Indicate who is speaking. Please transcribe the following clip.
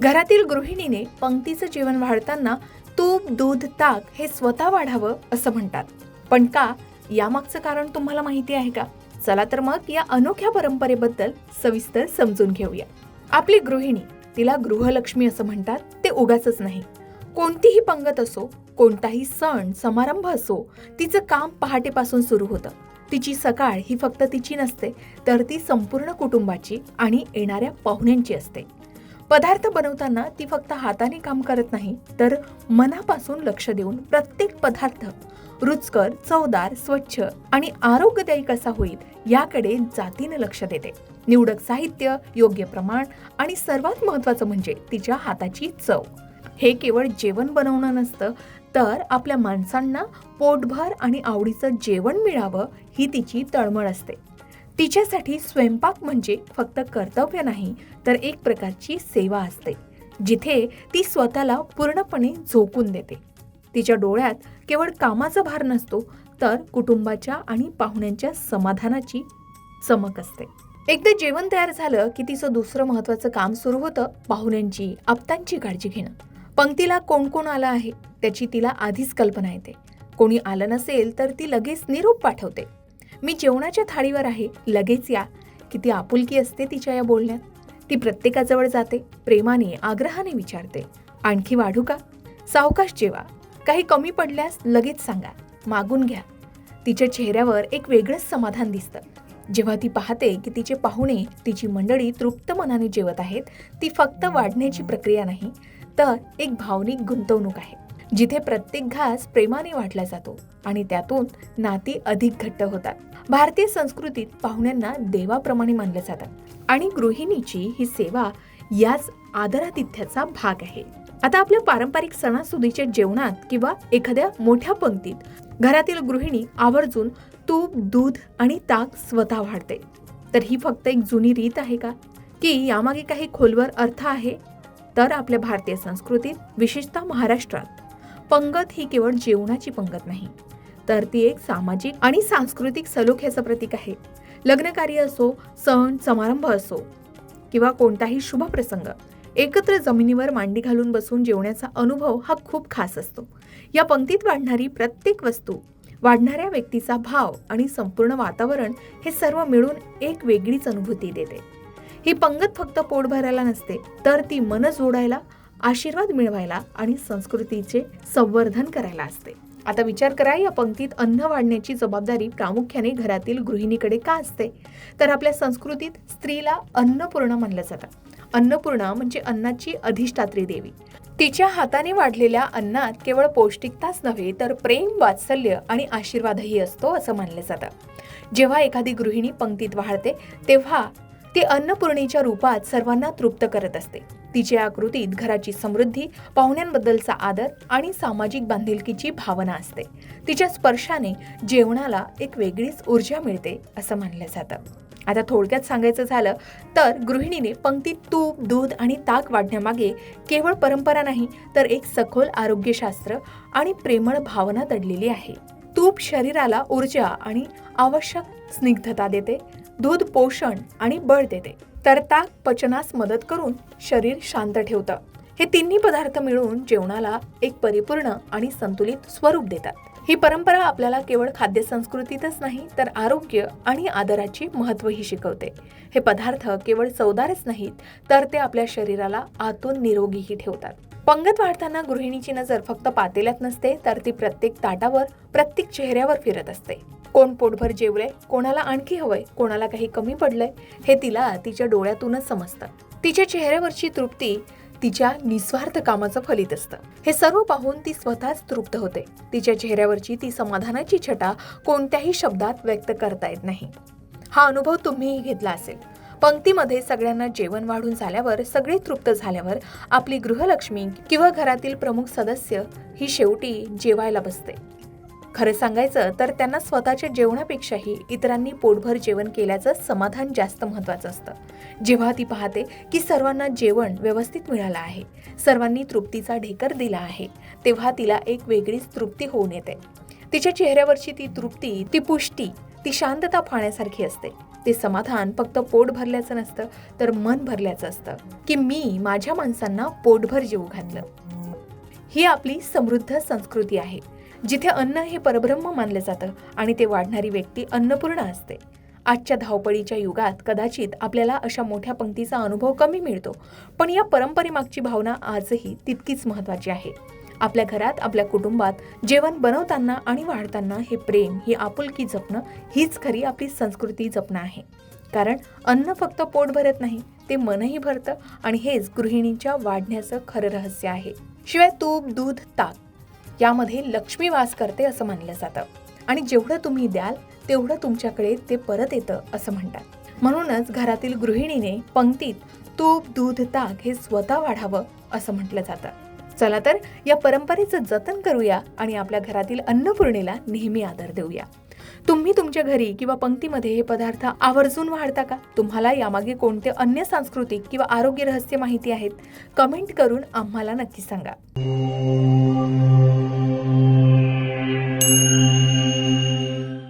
Speaker 1: घरातील गृहिणीने पंक्तीचं जेवण वाढताना तूप दूध ताक हे स्वतः वाढावं असं म्हणतात. पण का? यामागचं कारण तुम्हाला माहिती आहे का? चला तर मग या अनोख्या परंपरेबद्दल सविस्तर समजून घेऊया. आपली गृहिणी तिला गृहलक्ष्मी असं म्हणतात ते उगाच नाही. कोणतीही पंगत असो कोणताही सण समारंभ असो तिचं काम पहाटेपासून सुरू होतं. तिची सकाळ ही फक्त तिची नसते तर ती संपूर्ण कुटुंबाची आणि येणाऱ्या पाहुण्यांची असते. पदार्थ बनवताना ती फक्त हाताने काम करत नाही तर मनापासून लक्ष देऊन प्रत्येक पदार्थ रुचकर चवदार स्वच्छ आणि आरोग्यदायी कसा होईल याकडे जातीनं लक्ष देते. निवडक साहित्य योग्य प्रमाण आणि सर्वात महत्वाचं म्हणजे तिच्या हाताची चव. हे केवळ जेवण बनवणं नसतं तर आपल्या माणसांना पोटभर आणि आवडीचं जेवण मिळावं ही तिची तळमळ असते. तिच्यासाठी स्वयंपाक म्हणजे फक्त कर्तव्य नाही तर एक प्रकारची सेवा असते जिथे ती स्वतःला पूर्णपणे झोकून देते. तिच्या डोळ्यात केवळ कामाचा भार नसतो तर कुटुंबाच्या आणि पाहुण्यांच्या समाधानाची चमक असते. एकदा जेवण तयार झालं की तिचं दुसरं महत्वाचं काम सुरू होतं पाहुण्यांची आप्तांची काळजी घेणं. पंक्तीला कोण कोण आलं आहे त्याची तिला आधीच कल्पना येते. कोणी आलं नसेल तर ती लगेच निरोप पाठवते. मी जेवणाच्या थाळीवर आहे. लगेच या. किती आपुलकी असते तिच्या या बोलण्यात. ती प्रत्येकाजवळ जाते. प्रेमाने आग्रहाने विचारते. आणखी वाढू का? सावकाश जेवा. काही कमी पडल्यास लगेच सांगा. मागून घ्या. तिच्या चेहऱ्यावर एक वेगळंच समाधान दिसतं. जेव्हा ती पाहते की तिचे पाहुणे तिची मंडळी तृप्त मनाने जेवत आहेत ती फक्त वाढण्याची प्रक्रिया नाही तर एक भावनिक गुंतवणूक आहे. जिथे प्रत्येक घास प्रेमाने वाटला जातो आणि त्यातून नाती अधिक घट्ट होतात. भारतीय संस्कृतीत पाहुण्यांना देवाप्रमाणे मानलं जातात आणि गृहिणीची ही सेवा याच आदरातिथ्याचा भाग आहे. आता आपल्या पारंपरिक सणासुदीच्या जेवणात किंवा एखाद्या मोठ्या पंक्तीत घरातील गृहिणी आवर्जून तूप दूध आणि ताक स्वतः वाढते. तर ही फक्त एक जुनी रीत आहे का? की यामागे काही खोलवर अर्थ आहे? तर आपल्या भारतीय संस्कृतीत विशेषतः महाराष्ट्रात पंगत ही केवळ जेवणाची पंगत नाही तर ती एक सामाजिक आणि सांस्कृतिक सलोख्याचं प्रतीक आहे. लग्नकार्य असो सण समारंभ असो किंवा कोणताही शुभ प्रसंग एकत्र जमिनीवर मांडी घालून बसून जेवण्याचा अनुभव हा खूप खास असतो. या पंक्तीत वाढणारी प्रत्येक वस्तू वाढणाऱ्या व्यक्तीचा भाव आणि संपूर्ण वातावरण हे सर्व मिळून एक वेगळीच अनुभूती देते. ही पंगत फक्त पोट भरायला नसते तर ती मन जोडायला आशीर्वाद मिळवायला आणि संस्कृतीचे संवर्धन करायला असते. आता विचार करा या पंक्तीत अन्न वाढण्याची जबाबदारी प्रामुख्याने घरातील गृहिणीकडे का असते? तर आपल्या संस्कृतीत स्त्रीला अन्नपूर्ण मानलं जातं. अन्नपूर्णा म्हणजे अन्नाची अधिष्ठात्री देवी. तिच्या हाताने वाढलेल्या अन्नात केवळ पौष्टिकताच नव्हे तर प्रेम वात्सल्य आणि आशीर्वादही असतो असं मानलं जातं. जेव्हा एखादी गृहिणी पंक्तीत वाढते तेव्हा ती अन्नपूर्णेच्या रूपात सर्वांना तृप्त करत असते. तिच्या आकृतीत घराची समृद्धी पाहुण्यांबद्दलचा आदर आणि सामाजिक बांधिलकीची भावना असते. तिच्या स्पर्शाने जेवणाला एक वेगळीच ऊर्जा मिळते असं मानलं जातं. आता थोडक्यात सांगायचं झालं तर गृहिणीने पंक्तीत तूप दूध आणि ताक वाढण्यामागे केवळ परंपरा नाही तर एक सखोल आरोग्यशास्त्र आणि प्रेमळ भावना दडलेली आहे. तूप शरीराला ऊर्जा आणि आवश्यक स्निग्धता देते दूध पोषण आणि बळ देते. तर त्या पचनास मदत करून शरीर शांत ठेवतं. हे तिन्ही पदार्थ मिळून जेवणाला एक परिपूर्ण आणि संतुलित स्वरूप देतात. ही परंपरा आपल्याला केवळ खाद्य संस्कृतीतच नाही तर आरोग्य आणि आदराची महत्वही शिकवते. हे पदार्थ केवळ चवदारच नाहीत तर ते आपल्या शरीराला आतून निरोगीही ठेवतात. पंगत वाढताना गृहिणीची नजर फक्त पातेल्यात नसते तर ती प्रत्येक ताटावर प्रत्येक चेहऱ्यावर फिरत असते. कोण पोटभर जेवलंय कोणाला आणखी हवंय कोणाला काही कमी पडलंय हे तिला तिच्या डोळ्यातूनच समजतं. तिच्या चेहऱ्यावरची तृप्ती तिच्या निस्वार्थ कामाचं फलित असतं. हे सर्व पाहून ती स्वतःच तृप्त होते. तिच्या चेहऱ्यावरची ती समाधानाची छटा कोणत्याही शब्दात व्यक्त करता येत नाही. हा अनुभव तुम्हीही घेतला असेल. पंक्तीमध्ये सगळ्यांना जेवण वाढून झाल्यावर सगळे तृप्त झाल्यावर आपली गृहलक्ष्मी किंवा घरातील प्रमुख सदस्य ही शेवटी जेवायला बसते. खरं सांगायचं तर त्यांना स्वतःच्या जेवणापेक्षाही इतरांनी पोटभर जेवण केल्याचं समाधान जास्त महत्वाचं असतं. जेव्हा ती पाहते की सर्वांना जेवण व्यवस्थित मिळालं आहे सर्वांनी तृप्तीचा ढेकर दिला आहे तेव्हा तिला एक वेगळीच तृप्ती होऊन येते. तिच्या चेहऱ्यावरची ती तृप्ती ती पुष्टी ती शांतता पाहण्यासारखी असते. ते समाधान फक्त पोट भरल्याचं नसतं तर मन भरल्याचं असतं की मी माझ्या माणसांना पोटभर जेवू घातलं. ही आपली समृद्ध संस्कृती आहे. जिथे अन्न हे परब्रह्म मानलं जातं आणि ते वाढणारी व्यक्ती अन्नपूर्ण असते. आजच्या धावपळीच्या युगात कदाचित आपल्याला अशा मोठ्या पंक्तीचा अनुभव कमी मिळतो पण या परंपरेमागची भावना आजही तितकीच महत्त्वाची आहे. आपल्या घरात आपल्या कुटुंबात जेवण बनवताना आणि वाढताना हे प्रेम ही आपुलकी जपणं हीच खरी आपली संस्कृती जपणं आहे. कारण अन्न फक्त पोट भरत नाही ते मनही भरतं आणि हेच गृहिणींच्या वाढण्याचं खरं रहस्य आहे. शिवाय तूप दूध ताक यामध्ये लक्ष्मी वास करते असं मानलं जातं. आणि जेवढं तुम्ही द्याल तेवढं तुमच्याकडे ते परत येतं असं म्हणतात. म्हणूनच घरातील गृहिणीने पंक्तीत तूप दूध ताक हे स्वतः वाढावं असं म्हटलं जातं. चला तर या परंपरेचं जतन करूया आणि आपल्या घरातील अन्नपूर्णेला नेहमी आदर देऊया. तुम्ही तुमच्या घरी किंवा पंक्तीमध्ये हे पदार्थ आवर्जून वाढता का? तुम्हाला यामागे कोणते अन्य सांस्कृतिक किंवा आरोग्य रहस्य माहिती आहेत? कमेंट करून आम्हाला नक्की सांगा.